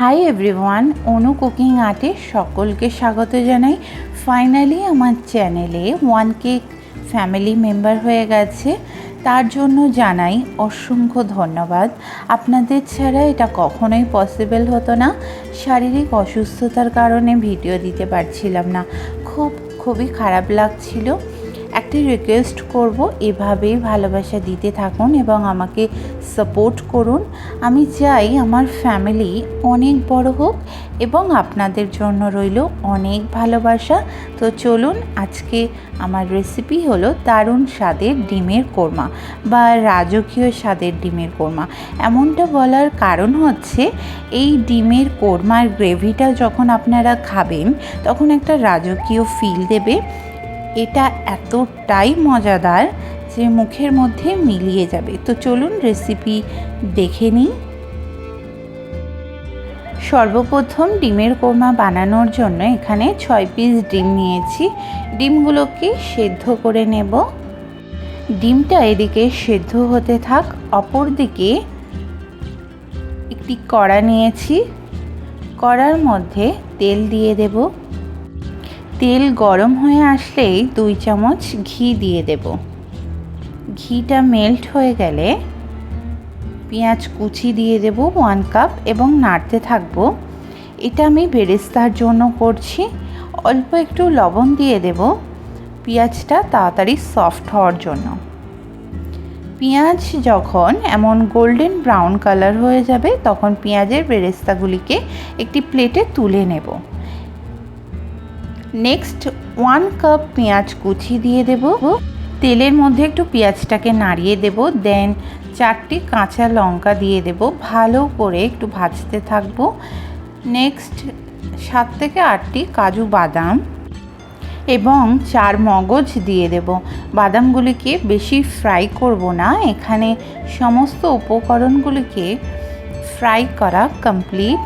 High everyone Anu cooking আর্টে সকলকে স্বাগত জানাই। ফাইনালি আমার চ্যানেলে ওয়ান কেক ফ্যামিলি মেম্বার হয়ে গেছে। তার জন্য জানাই অসংখ্য ধন্যবাদ। আপনাদের ছাড়া এটা কখনোই পসিবল হতো না। শারীরিক অসুস্থতার কারণে ভিডিও দিতে পারছিলাম না। খুব, খুবই খারাপ লাগছিল। একটি রিকোয়েস্ট করব, এভাবেই ভালোবাসা দিতে থাকুন এবং আমাকে সাপোর্ট করুন। আমি চাই আমার ফ্যামিলি অনেক বড় হোক এবং আপনাদের জন্য রইল অনেক ভালোবাসা। তো চলুন, আজকে আমার রেসিপি হলো দারুণ স্বাদের ডিমের কোরমা বা রাজকীয় স্বাদের ডিমের কোরমা। এমনটা বলার কারণ হচ্ছে, এই ডিমের কোরমার গ্রেভিটা যখন আপনারা খাবেন, তখন একটা রাজকীয় ফিল দেবে। এটা এতটাই মজাদার যে মুখের মধ্যে মিলিয়ে যাবে। তো চলুন রেসিপি দেখে নিই। সর্বপ্রথম ডিমের কোরমা বানানোর জন্য এখানে ছয় পিস ডিম নিয়েছি। ডিমগুলোকে সেদ্ধ করে নেব। ডিমটা এদিকে সেদ্ধ হতে থাক অপর দিকে একটি কড়া নিয়েছি। কড়ার মধ্যে তেল দিয়ে দেবো। তেল গরম হয়ে আসলেই দুই চামচ ঘি দিয়ে দেব। ঘিটা মেল্ট হয়ে গেলে পেঁয়াজ কুচি দিয়ে দেব ওয়ান কাপ এবং নাড়তে থাকব। এটা আমি বেরেস্তার জন্য করছি। অল্প একটু লবণ দিয়ে দেব। পেঁয়াজটা তাড়াতাড়ি সফট হওয়ার জন্য। পেঁয়াজ যখন এমন গোল্ডেন ব্রাউন কালার হয়ে যাবে, তখন পেঁয়াজের বেরেস্তাগুলিকে একটি প্লেটে তুলে নেব। নেক্সট ওয়ান কাপ পেঁয়াজ কুচি দিয়ে দেব। তেলের মধ্যে একটু পেঁয়াজটাকে নাড়িয়ে দেব। দেন চারটি কাঁচা লঙ্কা দিয়ে দেব। ভালো করে একটু ভাজতে থাকব। নেক্সট সাত থেকে আটটি কাজু বাদাম এবং চার মগজ দিয়ে দেব। বাদামগুলিকে বেশি ফ্রাই করব না। এখানে সমস্ত উপকরণগুলিকে ফ্রাই করা কমপ্লিট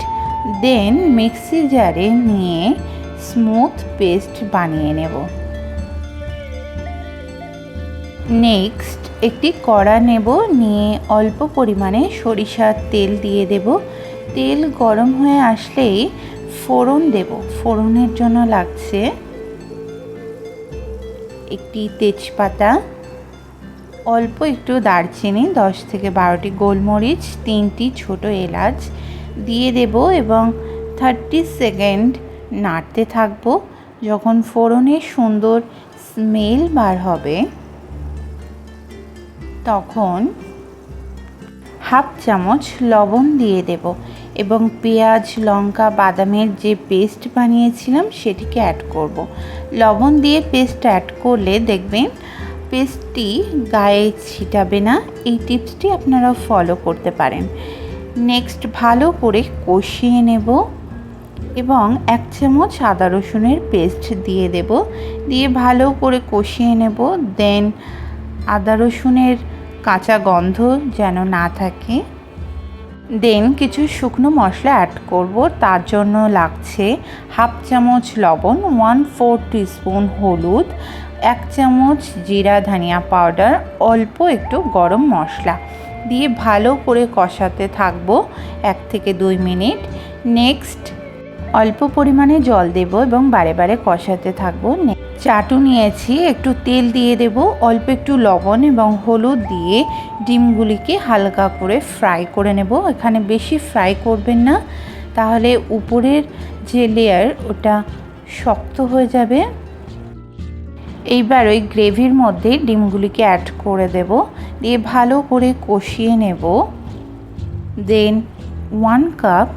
দেন মিক্সি জারে নিয়ে স্মুথ পেস্ট বানিয়ে নেব। নেক্সট একটি কড়া নেব, নিয়ে অল্প পরিমাণে সরিষার তেল দিয়ে দেব। তেল গরম হয়ে আসলেই ফোড়ন দেব। ফোড়নের জন্য লাগছে একটি তেজপাতা, অল্প একটু দারচিনি, দশ থেকে বারোটি গোলমরিচ, তিনটি ছোট এলাচ দিয়ে দেব এবং থার্টি সেকেন্ড নাড়তে থাকব। যখন ফোড়নের সুন্দর স্মেল বার হবে, তখন হাফ চামচ লবণ দিয়ে দেব এবং পেঁয়াজ, লঙ্কা, বাদামের যে পেস্ট বানিয়েছিলাম সেটিকে অ্যাড করব। লবণ দিয়ে পেস্ট অ্যাড করলে দেখবেন পেস্টটি গায়ে ছিটাবে না। এই টিপসটি আপনারা ফলো করতে পারেন। নেক্সট ভালো করে কষিয়ে নেব। এবং এক চামচ আদা রসুনের পেস্ট দিয়ে দেব। দিয়ে ভালো করে কষিয়ে নেব। দেন আদা রসুনের কাঁচা গন্ধ যেন না থাকে। দেন কিছু শুকনো মশলা অ্যাড করব। তার জন্য লাগছে হাফ চামচ লবণ ওয়ান ফোর টিস্পুন হলুদ, এক চামচ জিরা ধনিয়া পাউডার অল্প একটু গরম মশলা। দিয়ে ভালো করে কষাতে থাকব এক থেকে দুই মিনিট। নেক্সট অল্প পরিমাণে জল দেব এবং বারে বারে কষাতে থাকব। চাটু নিয়েছি, একটু তেল দিয়ে দেব, অল্প একটু লবণ এবং হলুদ দিয়ে ডিমগুলিকে হালকা করে ফ্রাই করে নেব। এখানে বেশি ফ্রাই করবেন না, তাহলে উপরের যে লেয়ার ওটা শক্ত হয়ে যাবে। এইবার ওই গ্রেভির মধ্যে ডিমগুলিকে অ্যাড করে দেব, দিয়ে ভালো করে কষিয়ে নেব। Then one cup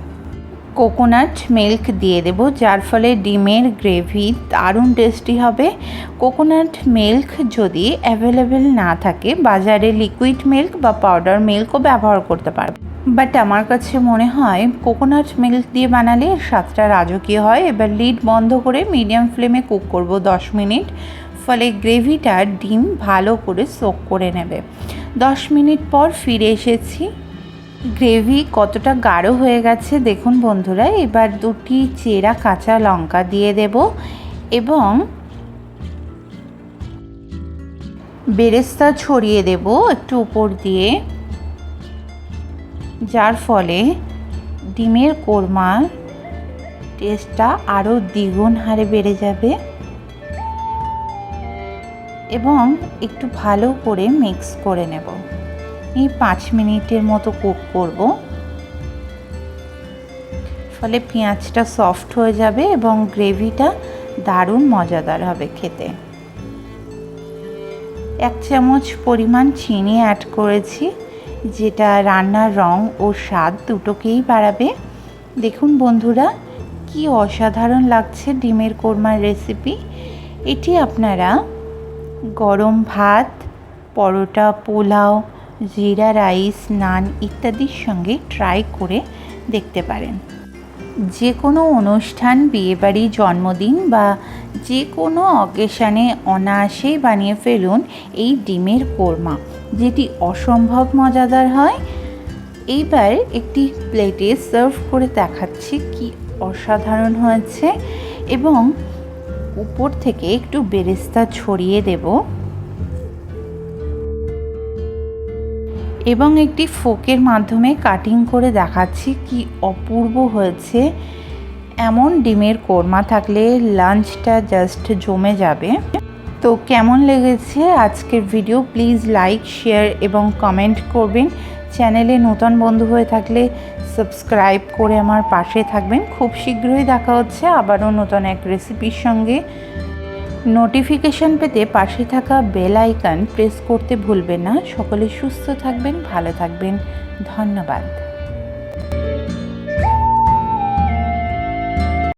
coconut milk দিয়ে দেব, যার ফলে ডিমের গ্রেভি দারুণ টেস্টি হবে। কোকোনাট মিল্ক যদি অ্যাভেলেবেল না থাকে, বাজারে লিকুইড মিল্ক বা পাউডার মিল্কও ব্যবহার করতে পারবে। বাট আমার কাছে মনে হয়, কোকোনাট মিল্ক দিয়ে বানালে স্বাদটা রাজকীয় হয়। এবার লিড বন্ধ করে মিডিয়াম ফ্লেমে কুক করব দশ মিনিট। ফলে গ্রেভিটা ডিম ভালো করে সোক করে নেবে। দশ মিনিট পর ফিরে এসেছি। গ্রেভি কতটা গাঢ় হয়ে গেছে দেখুন বন্ধুরা, এবার দুটি চেরা কাঁচা লঙ্কা দিয়ে দেব এবং বেরেস্তা ছড়িয়ে দেব একটু উপর দিয়ে। যার ফলে ডিমের কোরমার টেস্টটা আরও দ্বিগুণ হারে বেড়ে যাবে এবং একটু ভালো করে মিক্স করে নেব। এই পাঁচ মিনিটের মতো কুক করব। ফলে পেঁয়াজটা সফট হয়ে যাবে এবং গ্রেভিটা দারুণ মজাদার হবে খেতে। এক চামচ পরিমাণ চিনি অ্যাড করেছি, যেটা রান্নার রং ও স্বাদ দুটোকেই বাড়াবে। দেখুন বন্ধুরা, কি অসাধারণ লাগছে ডিমের কোরমার রেসিপি। এটি আপনারা গরম ভাত, পরোটা, পোলাও জিরা, রাইস, নান ইত্যাদির সঙ্গে ট্রাই করে দেখতে পারেন। যে কোনো অনুষ্ঠান, বিয়েবাড়ি, জন্মদিন বা যে কোনো অকেশানে অনায়াসেই বানিয়ে ফেলুন এই ডিমের কোরমা, যেটি অসম্ভব মজাদার হয়। এইবার একটি প্লেটে সার্ভ করে দেখাচ্ছি কি অসাধারণ হয়েছে এবং উপর থেকে একটু বেরেস্তা ছড়িয়ে দেব। এবং একটি ফোকের মাধ্যমে কাটিং করে দেখাচ্ছি কি অপূর্ব হয়েছে। এমন ডিমের কোরমা থাকলে লাঞ্চটা জাস্ট জমে যাবে। তো কেমন লেগেছে আজকের ভিডিও প্লিজ লাইক শেয়ার এবং কমেন্ট করবেন। চ্যানেলে নতুন বন্ধু হয়ে থাকলে সাবস্ক্রাইব করে আমার পাশে থাকবেন। খুব শীঘ্রই দেখা হচ্ছে আবারও নতুন এক রেসিপির সঙ্গে। নোটিফিকেশন পেতে পাশে থাকা বেল আইকন প্রেস করতে ভুলবেন না। সকলে সুস্থ থাকবেন, ভালো থাকবেন। ধন্যবাদ।